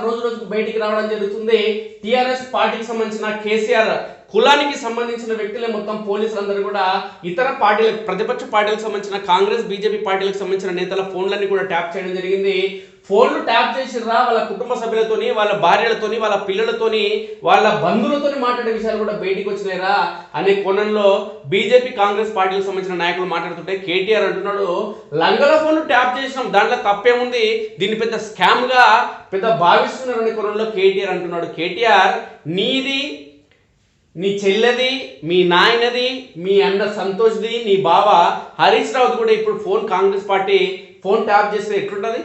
రోజు రోజుకు బయటికి రావడం జరుగుతుంది. టిఆర్ఎస్ పార్టీకి సంబంధించిన కేసీఆర్ కులానికి సంబంధించిన వ్యక్తులే మొత్తం పోలీసులందరూ కూడా ఇతర పార్టీలకు ప్రతిపక్ష పార్టీలకు సంబంధించిన కాంగ్రెస్ బీజేపీ పార్టీలకు సంబంధించిన నేతల ఫోన్లన్నీ కూడా ట్యాప్ చేయడం జరిగింది. ఫోన్లు ట్యాప్ చేసిర్రా వాళ్ళ కుటుంబ సభ్యులతోని వాళ్ళ భార్యలతోని వాళ్ళ పిల్లలతోని వాళ్ళ బంధువులతోని మాట్లాడే విషయాలు కూడా బయటికి వచ్చినాయిరా. అనే కోణంలో బీజేపీ కాంగ్రెస్ పార్టీలకు సంబంధించిన నాయకులు మాట్లాడుతుంటే కేటీఆర్ అంటున్నాడు లంగల ఫోన్లు ట్యాప్ చేసినాం దాంట్లో తప్పేముంది? దీన్ని పెద్ద స్కామ్గా పెద్ద భావిస్తున్నారనే కోణంలో కేటీఆర్ అంటున్నాడు. కేటీఆర్ నీది నీ చెల్లెది మీ నాయనది మీ అన్న సంతోష్ది నీ బావ హరీష్ రావుది కూడా ఇప్పుడు phone Congress party phone tap చేస్తే ఎట్లుంటుంది?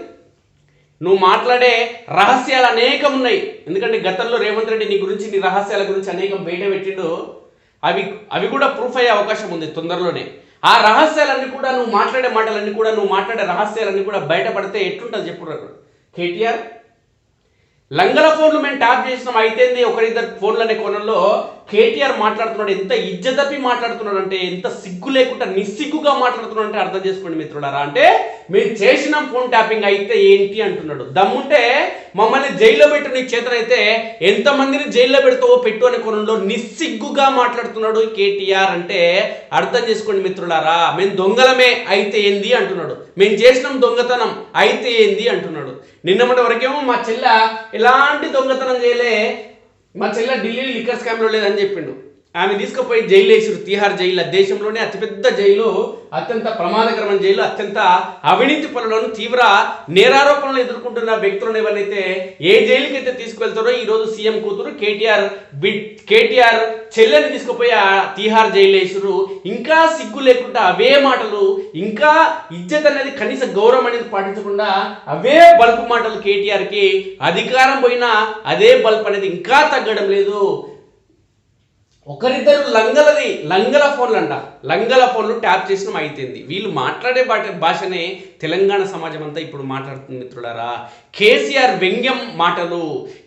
నువ్వు మాట్లాడే రహస్యాలు అనేకం ఉన్నాయి. ఎందుకంటే గతంలో రేవంత్ రెడ్డి నీ గురించి నీ రహస్యాల గురించి అనేకం బయట పెట్టిండు. అవి అవి కూడా ప్రూఫ్ అయ్యే అవకాశం ఉంది తొందరలోనే. ఆ రహస్యాలన్నీ కూడా నువ్వు మాట్లాడే మాటలన్నీ కూడా నువ్వు మాట్లాడే రహస్యాలన్నీ కూడా బయటపడితే ఎట్లుంటుంది చెప్పు కేటీఆర్ లంగల ఫోన్లు మేము ట్యాప్ చేసినాం. అయితేంది ఒకరిద్దరు ఫోన్లు అనే కోణంలో కేటీఆర్ మాట్లాడుతున్నాడు. ఎంత ఇజ్జతపి మాట్లాడుతున్నాడు అంటే ఎంత సిగ్గు లేకుండా నిస్సిగ్గుగా మాట్లాడుతున్నాడు అంటే అర్థం చేసుకోండి మిత్రులారా. అంటే మేము చేసినాం ఫోన్ ట్యాపింగ్ అయితే ఏంటి అంటున్నాడు. దమ్ముంటే మమ్మల్ని జైల్లో పెట్టు నీ చేతనైతే ఎంతమందిని జైల్లో పెడతావో పెట్టు అనే కోణంలో నిస్సిగ్గుగా మాట్లాడుతున్నాడు కేటీఆర్ అంటే అర్థం చేసుకోండి మిత్రులారా మేము దొంగలమే అయితే ఏంది? అంటున్నాడు. మేము చేసినాం దొంగతనం అయితే ఏంది? అంటున్నాడు. నిన్నమటి వరకేమో మా చెల్ల ఎలాంటి దొంగతనం చేయలే మా చెల్ల ఢిల్లీ లిక్కర్ స్కామ్లో లేదని చెప్పిండు. ఆమె తీసుకుపోయి జైలు వేసారు తిహార్ జైలు దేశంలోనే అతిపెద్ద జైలు. అత్యంత ప్రమాదకరమైన జైలు. అత్యంత అవినీతి పనులను తీవ్ర నేరారోపణలు ఎదుర్కొంటున్న వ్యక్తులను ఎవరైతే ఏ జైలుకైతే తీసుకువెళ్తారో ఈరోజు సీఎం కూతురు కేటీఆర్ బిడ్ కేటీఆర్ చెల్లెని తీసుకుపోయి ఆ తిహార్ జైలు వేసారు ఇంకా సిగ్గు లేకుండా అవే మాటలు ఇంకా ఇజ్జత్ అనేది కనీస గౌరవం అనేది పాటించకుండా అవే బల్బు మాటలు కేటీఆర్కి. అధికారం పోయినా అదే బల్బ్ అనేది ఇంకా తగ్గడం లేదు. ఒకరిద్దరు లంగలది లంగల ఫోన్లు అంట లంగల ఫోన్లు ట్యాప్ చేసిన అయిపోయింది వీళ్ళు మాట్లాడే బాట భాషనే తెలంగాణ సమాజం అంతా ఇప్పుడు మాట్లాడుతుంది మిత్రులరా. కేసీఆర్ వ్యంగ్యం మాటలు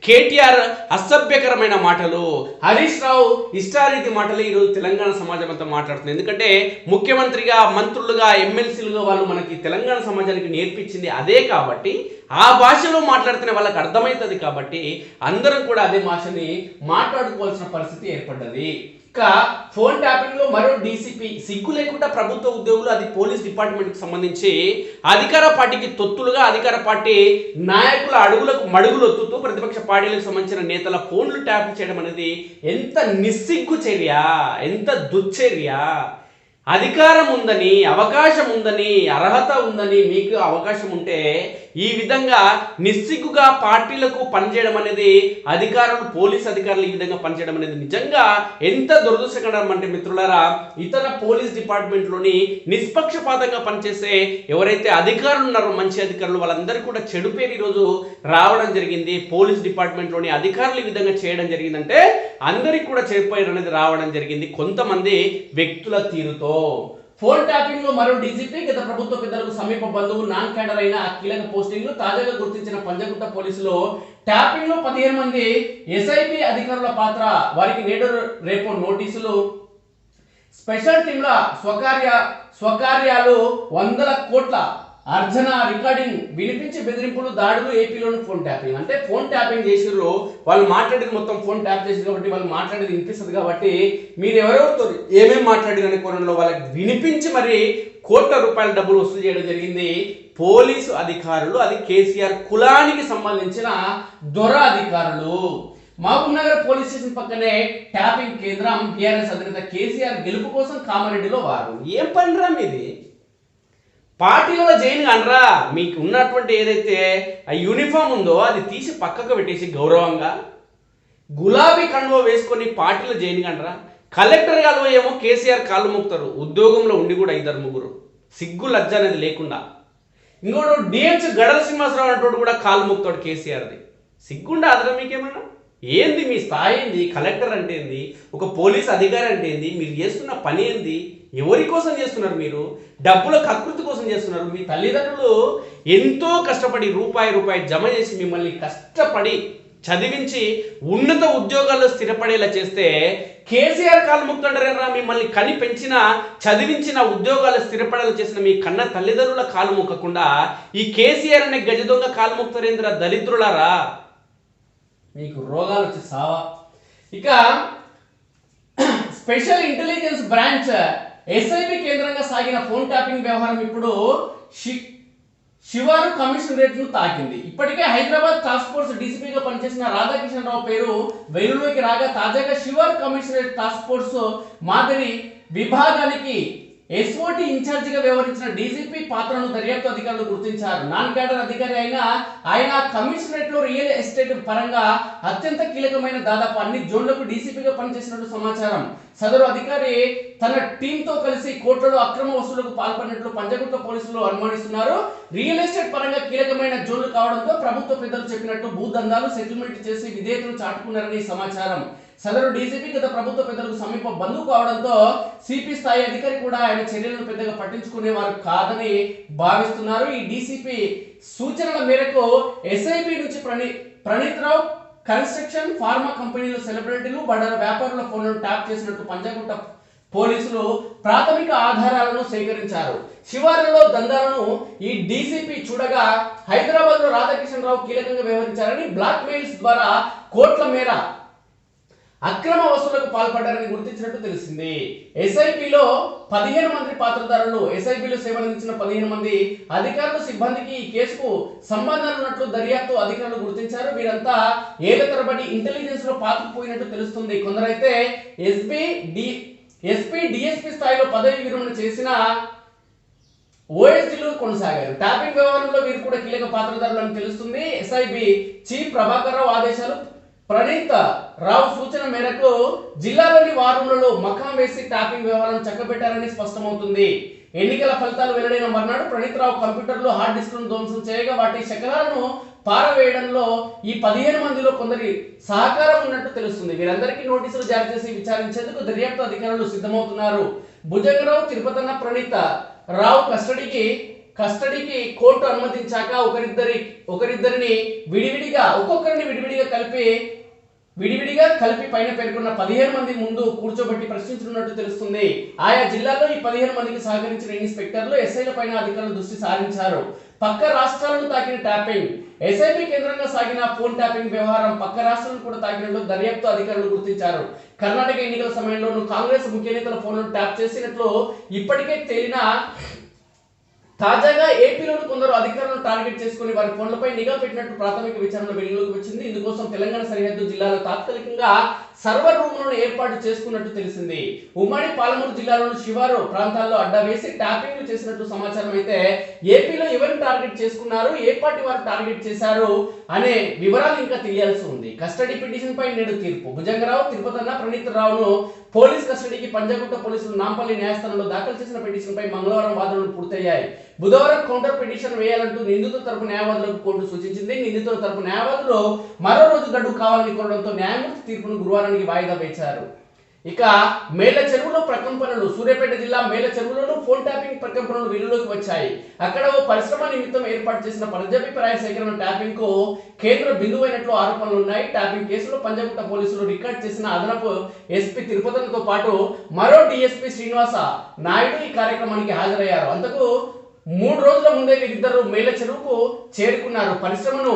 కేటీఆర్ అసభ్యకరమైన మాటలు హరీష్ రావు ఇష్టారీతి మాటలు ఈరోజు తెలంగాణ సమాజం అంతా మాట్లాడుతుంది. ఎందుకంటే ముఖ్యమంత్రిగా మంత్రులుగా ఎమ్మెల్సీలుగా వాళ్ళు మనకి తెలంగాణ సమాజానికి నేర్పించింది అదే కాబట్టి ఆ భాషలో మాట్లాడితేనే వాళ్ళకి అర్థమవుతుంది కాబట్టి అందరం కూడా అదే భాషని మాట్లాడుకోవాల్సిన పరిస్థితి ఏర్పడ్డది. ఇక ఫోన్ ట్యాపింగ్లో మరో డీసీపీ సిగ్గు లేకుండా ప్రభుత్వ ఉద్యోగులు అది పోలీస్ డిపార్ట్మెంట్కి సంబంధించి అధికార పార్టీకి తొత్తులుగా అధికార పార్టీ నాయకుల అడుగులకు మడుగులు ఒత్తుతూ ప్రతిపక్ష పార్టీలకు సంబంధించిన నేతల ఫోన్లు ట్యాప్ చేయడం అనేది ఎంత నిస్సిగ్గు చర్య ఎంత దుశ్చర్య. అధికారం ఉందని అవకాశం ఉందని అర్హత ఉందని మీకు అవకాశం ఉంటే ఈ విధంగా నిస్సిగ్గుగా పార్టీలకు పనిచేయడం అనేది అధికారులు పోలీస్ అధికారులు ఈ విధంగా పనిచేయడం అనేది నిజంగా ఎంత దురదృష్టకరం అంటే మిత్రులారా ఇతర పోలీస్ డిపార్ట్మెంట్లోని నిష్పక్షపాతంగా పనిచేసే ఎవరైతే అధికారులు ఉన్నారో మంచి అధికారులు వాళ్ళందరూ కూడా చెడు పేరు ఈరోజు రావడం జరిగింది. పోలీస్ డిపార్ట్మెంట్లోని అధికారులు ఈ విధంగా చేయడం జరిగిందంటే అందరికి కూడా చెడిపోయారు అనేది రావడం జరిగింది. కొంతమంది వ్యక్తుల తీరుతో. ఫోన్ ట్యాపింగ్లో మరో డీజీపీ గత ప్రభుత్వ పెద్దలకు సమీప బంధువు నాన్ క్యాడర్ అయిన కీలక పోస్టింగ్ తాజాగా గుర్తించిన పంజగుట్ట పోలీసులు ట్యాపింగ్లో పదిహేను మంది ఎస్ఐపి అధికారుల పాత్ర వారికి నేడు రేపు నోటీసులు. స్పెషల్ టీంల స్వకార్య స్వకార్యాలు వందల కోట్ల అర్జన రికార్డింగ్ వినిపించి బెదిరింపులు దాడులు ఏపీలోని ఫోన్ ట్యాపింగ్. అంటే ఫోన్ ట్యాపింగ్ చేసిర్రు వాళ్ళు మాట్లాడేది మొత్తం ఫోన్ ట్యాప్ చేసింది కాబట్టి వాళ్ళు మాట్లాడేది వినిపిస్తుంది కాబట్టి మీరు ఎవరెవరితో ఏమేమి మాట్లాడారు అనే కోణంలో వాళ్ళకి వినిపించి మరి కోట్ల రూపాయల డబ్బులు వసూలు చేయడం జరిగింది. పోలీసు అధికారులు అది కేసీఆర్ కులానికి సంబంధించిన దొర అధికారులు. మహబూబ్ నగర్ పోలీస్ స్టేషన్ పక్కనే ట్యాపింగ్ కేంద్రం బీఆర్ఎస్ అధినేత కేసీఆర్ గెలుపు కోసం కామారెడ్డిలో వారు. ఏం పనిరా మీది? పార్టీలో జైన్ అనరా మీకు ఉన్నటువంటి ఏదైతే ఆ యూనిఫామ్ ఉందో అది తీసి పక్కకు పెట్టేసి గౌరవంగా గులాబీ కండువ వేసుకొని పార్టీలో జైన్ అనరా కలెక్టర్ గారు ఏమో కేసీఆర్ కాళ్ళు మొక్కుతారు ఉద్యోగంలో ఉండి కూడా ఇద్దరు ముగ్గురు. సిగ్గు లజ్జ అనేది లేకుండా. ఇంకోటి డిఎంసీ గడల శ్రీనివాసరావు అంటోడు కూడా కాలు మొక్కుతాడు కేసీఆర్ది. సిగ్గుండా అదరా మీకేమన్నా? ఏంది మీ స్థాయి ఏంది? కలెక్టర్ అంటే ఏంది? ఒక పోలీస్ అధికారి అంటే ఏంది? మీరు చేస్తున్న పని ఏంది? ఎవరి కోసం చేస్తున్నారు మీరు? డబ్బుల కకృతి కోసం చేస్తున్నారు. మీ తల్లిదండ్రులు ఎంతో కష్టపడి రూపాయి రూపాయి జమ చేసి మిమ్మల్ని కష్టపడి చదివించి ఉన్నత ఉద్యోగాల్లో స్థిరపడేలా చేస్తే కేసీఆర్ కాలు మిమ్మల్ని కని పెంచిన చదివించిన ఉద్యోగాలు స్థిరపడేలా చేసిన మీ కన్న తల్లిదండ్రుల కాలు మొక్కకుండా ఈ కేసీఆర్ అనే గజ దొంగ కాలు ముక్తరేంద్ర దరిద్రులారా మీకు రోగాలు వచ్చి సావా. ఇక స్పెషల్ ఇంటెలిజెన్స్ బ్రాంచ్ ఎస్ఐబి కేంద్రంగా సాగిన ఫోన్ ట్యాపింగ్ వ్యవహారం ఇప్పుడు షి- శివారు కమిషనరేట్ను తాకింది. ఇప్పటికే హైదరాబాద్ టాస్క్ ఫోర్స్ డీసీపీగా పనిచేసిన రాధాకిషన్ రావు పేరు వెలుగులోకి రాగా తాజాగా శివారు కమిషనరేట్ టాస్క్ ఫోర్స్ మాదిరి విభాగానికి ఎస్ఓటి ఇన్ఛార్జిగా వ్యవహరించిన డీజీపీ పాత్రను దర్యాప్తు అధికారులు గుర్తించారు. నాన్ క్యాడర్ అధికారి అయిన ఆయన కమిషనరేట్లో రియల్ ఎస్టేట్ పరంగా అత్యంత కీలకమైన దాదాపు అన్ని జోన్లకు డీసీపీగా పనిచేసినట్టు సమాచారం. సదరు అధికారి తన టీంతో కలిసి కోట్లలో అక్రమ వసూలకు పాల్పడినట్లు పంజగుట్ట పోలీసులు అనుమానిస్తున్నారు. రియల్ ఎస్టేట్ పరంగా కీలకమైన జోన్లు కావడంతో ప్రభుత్వ పెద్దలు చెప్పినట్టు భూదందాలు సెటిల్మెంట్ చేసి విధేయతను చాటుకున్నారని సమాచారం. సదరు డీసీపీ గత ప్రభుత్వ పెద్దలకు సమీప బంధువు కావడంతో సిపి స్థాయి అధికారి కూడా ఆయన చర్యలను పెద్దగా పట్టించుకునేవారు కాదని భావిస్తున్నారు. ఈ డీసీపీ సూచనల మేరకు ఎస్ఐబి నుంచి ప్రణీ Praneeth Rao construction pharma companies celebrities Badala వ్యాపారుల ఫోన్లను ట్యాప్ చేసినట్టు పంజాగుట్ట పోలీసులు ప్రాథమిక ఆధారాలను సేకరించారు. శివారులో దందాలను ఈ డీసీపీ చూడగా హైదరాబాద్లో రాధాకిషన్ రావు కీలకంగా వ్యవహరించారని బ్లాక్ మెయిల్స్ ద్వారా కోట్ల మేర అక్రమ వసూలకు పాల్పడ్డారని గుర్తించినట్టు తెలిసింది. ఎస్ఐపిలో పదిహేను మంది పాత్రధారులు ఎస్ఐపిలో సేవలందించిన పదిహేను మంది అధికారులు సిబ్బందికి ఈ కేసుకు సంబంధాలు ఉన్నట్లు దర్యాప్తు అధికారులు గుర్తించారు. వీరంతా ఏళ్ళ తరబడి ఇంటెలిజెన్స్లో పాతుకుపోయినట్టు తెలుస్తుంది. కొందరైతే ఎస్బి డి ఎస్పీ డిఎస్పీ స్థాయిలో పదవి విరమణ చేసిన ఓఎస్డీలు కొనసాగారు. ట్యాపింగ్ వ్యవహారంలో వీరు కూడా కీలక పాత్రధారులు అని తెలుస్తుంది. ఎస్ఐబి చీఫ్ ప్రభాకర్ రావు ఆదేశాలు ప్రణీత రావు సూచన మేరకు జిల్లాలోని వారంలో మకాం వేసి ట్యాపింగ్ వ్యవహారం చక్కబెట్టారని స్పష్టమవుతుంది. ఎన్నికల ఫలితాలు వెల్లడైన మర్నాడు ప్రణీత్ రావు కంప్యూటర్లో హార్డ్ డిస్క్లను ధ్వంసం చేయగా వాటి శకలాలను పారవేయడంలో ఈ పదిహేను మందిలో కొందరి సహకారం ఉన్నట్టు తెలుస్తుంది. వీరందరికీ నోటీసులు జారీ చేసి విచారించేందుకు దర్యాప్తు అధికారులు సిద్ధమవుతున్నారు. భుజంగరావు తిరుపతన్న ప్రణీత రావు కస్టడీకి కస్టడీకి కోర్టు అనుమతించాక ఒకరిద్దరి ఒకరిద్దరిని విడివిడిగా ఒక్కొక్కరిని విడివిడిగా కలిపి విడివిడిగా కలిపి పైన పేర్కొన్న పదిహేను మంది ముందు కూర్చోబెట్టి ప్రశ్నించనున్నట్టు తెలుస్తుంది. ఆయా జిల్లాల్లో ఈ పదిహేను మందికి సహకరించిన ఇన్స్పెక్టర్లు ఎస్ఐల పైన అధికారులు దృష్టి సారించారు. పక్క రాష్ట్రాలను తాకిన ట్యాపింగ్. ఎస్ఐపి కేంద్రంగా సాగిన ఫోన్ ట్యాపింగ్ వ్యవహారం పక్క రాష్ట్రాలను కూడా తాకినట్లు దర్యాప్తు అధికారులు గుర్తించారు. కర్ణాటక ఎన్నికల సమయంలోనూ కాంగ్రెస్ ముఖ్య నేతల ఫోన్లను ట్యాప్ చేసినట్లు ఇప్పటికే తేలిన తాజాగా ఏపీలోని కొందరు అధికారులను టార్గెట్ చేసుకుని వారి ఫోన్లపై నిఘా పెట్టినట్టు ప్రాథమిక విచారణ వెలుగులోకి వచ్చింది. ఇందుకోసం తెలంగాణ సరిహద్దు జిల్లాలో తాత్కాలికంగా సర్వర్ రూములను ఏర్పాటు చేసుకున్నట్టు తెలిసింది. ఉమ్మడి పాలమూరు జిల్లాలోని శివారు ప్రాంతాల్లో అడ్డా వేసి ట్యాపింగ్లు చేసినట్టు సమాచారం అయితే ఏపీలో ఎవరిని టార్గెట్ చేసుకున్నారు ఏ పార్టీ వారు టార్గెట్ చేశారు అనే వివరాలు ఇంకా తెలియాల్సి ఉంది. కస్టడీ పిటిషన్ పై నేడు తీర్పు. భుజంగరావు తిరుపతన్న ప్రణీత్ రావును పోలీస్ కస్టడీకి పంజాగుట్ట పోలీసులు నాంపల్లి న్యాయస్థానంలో దాఖలు చేసిన పిటిషన్ పై మంగళవారం వాదనలు పూర్తయ్యాయి. బుధవారం కౌంటర్ పిటిషన్ వేయాలంటూ నిందితుల తరపు న్యాయవాదులకు కోర్టు సూచించింది. నిందితుల తరపు న్యాయవాదులు మరో రోజు గడువు కావాలని కోరడంతో న్యాయమూర్తి తీర్పును గురువారం గురువారానికి వాయిదా వేశారు. ఇక మేల చెరువులో ప్రకంపనలు సూర్యాపేట జిల్లా మేల చెరువులోనూ ఫోన్ ట్యాపింగ్ ప్రకంపనలు వెలుగులోకి వచ్చాయి. అక్కడ ఓ పరిశ్రమ నిమిత్తం ఏర్పాటు చేసిన ప్రజాభిప్రాయ సేకరణ ట్యాపింగ్కు కేంద్ర బిందువైనట్లు ఆరోపణలు ఉన్నాయి. ట్యాపింగ్ కేసులో పంజగుట్ట పోలీసులు రికార్డ్ చేసిన అదనపు ఎస్పీ తిరుపతితో పాటు మరో డిఎస్పీ శ్రీనివాస నాయుడు ఈ కార్యక్రమానికి హాజరయ్యారు. అంతకు మూడు రోజుల ముందే వీరిద్దరు మేల చెరువుకు చేరుకున్నారు. పరిశ్రమను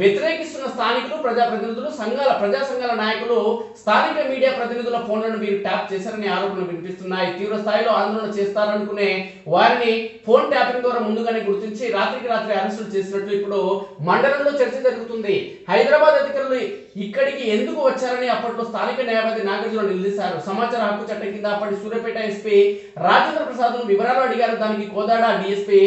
వ్యతిరేకిస్తున్న స్థానికులు ప్రజాప్రతినిధులు సంఘాల ప్రజా సంఘాల నాయకులు స్థానిక మీడియా ప్రతినిధుల ఫోన్లను వీరు ట్యాప్ చేశారని ఆరోపణలు వినిపిస్తున్నాయి. తీవ్ర స్థాయిలో ఆందోళన చేస్తారనుకునే వారిని ఫోన్ ట్యాపింగ్ ద్వారా ముందుగానే గుర్తించి రాత్రికి రాత్రి అరెస్టులు చేసినట్లు ఇప్పుడు మండలంలో చర్చ జరుగుతుంది. హైదరాబాద్ అధికారులు ఇక్కడికి ఎందుకు వచ్చారని అప్పట్లో స్థానిక న్యాయవాది నాగార్జున నిలదీశారు. సమాచార హక్కు చట్టం కింద అప్పటి సూర్యాపేట ఎస్పీ రాజేంద్ర ప్రసాద్ వివరాలు అడిగారు. దానికి కోదాడ డిఎస్పీ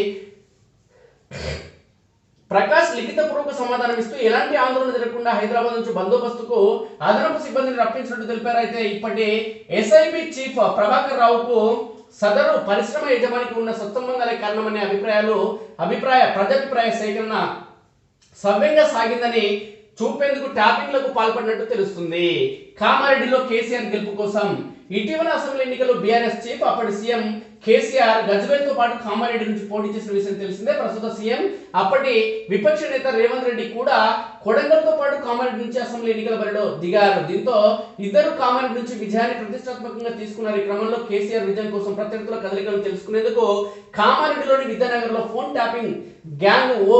ప్రకాష్ లిఖితపూర్వక సమాధానం ఇస్తూ ఎలాంటి ఆందోళన జరగకుండా హైదరాబాద్ నుంచి బందోబస్తుకు అదనపు సిబ్బందిని రప్పించినట్టు తెలిపారు. అయితే ఇప్పటి ఎస్ఐబి చీఫ్ ప్రభాకర్ రావుకు సదరు పరిశ్రమ యజమానికి ఉన్న సత్సంబంధాలే కారణమనే అభిప్రాయాలు అభిప్రాయ ప్రజాభిప్రాయ సేకరణ సవ్యంగా సాగిందని చూపేందుకు ట్యాపింగ్లకు పాల్పడినట్టు తెలుస్తుంది. కామారెడ్డిలో కేసీఆర్ గెలుపు కోసం ఇటీవల అసెంబ్లీ ఎన్నికల్లో బీఆర్ఎస్ చీఫ్ అప్పటి సీఎం కేసీఆర్ గజ్వేల్తో పాటు కామారెడ్డి నుంచి పోటీ చేసిన విషయం తెలిసిందే. ప్రస్తుత సీఎం అప్పటి విపక్ష నేత రేవంత్ రెడ్డి కూడా కొడంగల్తో పాటు కామారెడ్డి నుంచి అసెంబ్లీ ఎన్నికల బరిలో దిగారు. దీంతో ఇద్దరు కామారెడ్డి నుంచి విజయాన్ని ప్రతిష్టాత్మకంగా తీసుకున్నారు. ఈ క్రమంలో కేసీఆర్ విజయం కోసం ప్రత్యర్థుల కదలికలను తెలుసుకునేందుకు కామారెడ్డిలోని విద్యానగర్లో ఫోన్ ట్యాపింగ్ గ్యాంగ్ ఓ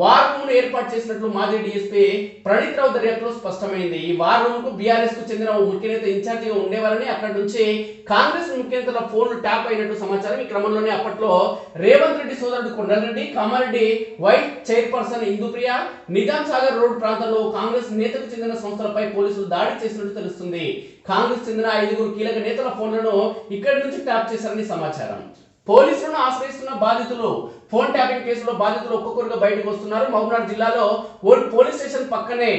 వార్ రూమ్ ఏర్పాటు చేసినట్లు మాజీ డీఎస్పీ ప్రణీత్ రావు దర్యాప్తులో స్పష్టమైంది. ఈ వార్ రూమ్కు బీఆర్ఎస్కు చెందిన ఓ ముఖ్య నేత ఇన్ఛార్జిగా ఉండేవారని అక్కడి నుంచి కాంగ్రెస్ ముఖ్యనేతల ఫోన్లు ట్యాప్ అయినట్టు సమాచారం ఈ క్రమంలోనే అప్పట్లో రేవంత్ రెడ్డి సోదరుడు కొండలరెడ్డి కామారెడ్డి వైట్ చైర్పర్సన్ ఇందుప్రియ నిజాం సాగర్ రోడ్ ప్రాంతంలో కాంగ్రెస్ నేతకు చెందిన సంస్థలపై పోలీసులు దాడి చేసినట్టు తెలుస్తుంది. కాంగ్రెస్ చెందిన ఐదుగురు కీలక నేతల ఫోన్లను ఇక్కడి నుంచి ట్యాప్ చేశారని సమాచారం. పోలీసులను ఆశ్రయిస్తున్న బాధితులు ఫోన్ ట్యాపింగ్ కేసులో బాధితులు ఒక్కొక్కరుగా బయటకు వస్తున్నారు. మహబూబ్నగర్ జిల్లాలో ఓల్డ్ పోలీస్ స్టేషన్ పక్కనే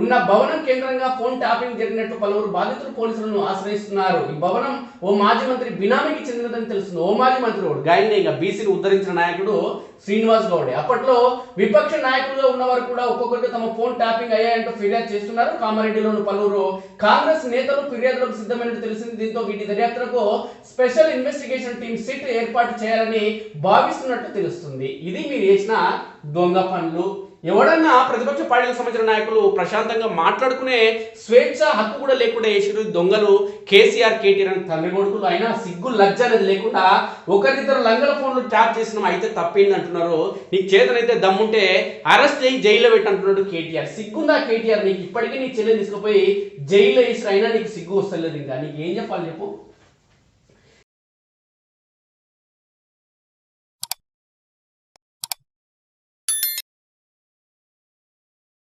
ఉన్న భవనం కేంద్రంగా ఫోన్ ట్యాపింగ్ జరిగినట్టు పలువురు బాధితులు పోలీసులను ఆశ్రయిస్తున్నారు. ఈ భవనం ఓ మాజీ మంత్రి బినామీకి చెందినదని తెలుస్తుంది. ఓ మాజీ మంత్రి గౌడ్ గాయనే ఇక బీసీని ఉద్ధరించిన నాయకుడు శ్రీనివాస్ గౌడే. అప్పట్లో విపక్ష నాయకులుగా ఉన్నవారు కూడా ఒక్కొక్కటి తమ ఫోన్ ట్యాపింగ్ అయ్యాయంటూ ఫిర్యాదు చేస్తున్నారు. కామారెడ్డిలోని పలువురు కాంగ్రెస్ నేతలు ఫిర్యాదులకు సిద్ధమైనట్టు తెలిసింది. దీంతో వీటి దర్యాప్తులకు స్పెషల్ ఇన్వెస్టిగేషన్ టీం సిట్ ఏర్పాటు చేయాలని భావిస్తున్నట్టు తెలుస్తుంది. ఇది మీరు చేసిన దొంగ పనులు. ఎవడన్నా ప్రతిపక్ష పార్టీలకు సంబంధించిన నాయకులు ప్రశాంతంగా మాట్లాడుకునే స్వేచ్ఛ హక్కు కూడా లేకుండా చేసిరు దొంగలు కేసీఆర్ కేటీఆర్ అని తండ్రి కొడుకులు. అయినా సిగ్గు లజ్జ అనేది లేకుండా ఒకరిద్దరు లంగల ఫోన్లు ట్యాప్ చేసిన అయితే తప్పింది అంటున్నారు. నీకు చేతనైతే దమ్ముంటే అరెస్ట్ చేయి జైల్లో పెట్టి అంటున్నాడు కేటీఆర్. సిగ్గుందా కేటీఆర్? నీకు ఇప్పటికీ నీ చెల్లెని తీసుకుపోయి జైల్లో వేసిన అయినా నీకు సిగ్గు వస్తలేదు ఇంకా. నీకు ఏం చెప్పాలి చెప్పు.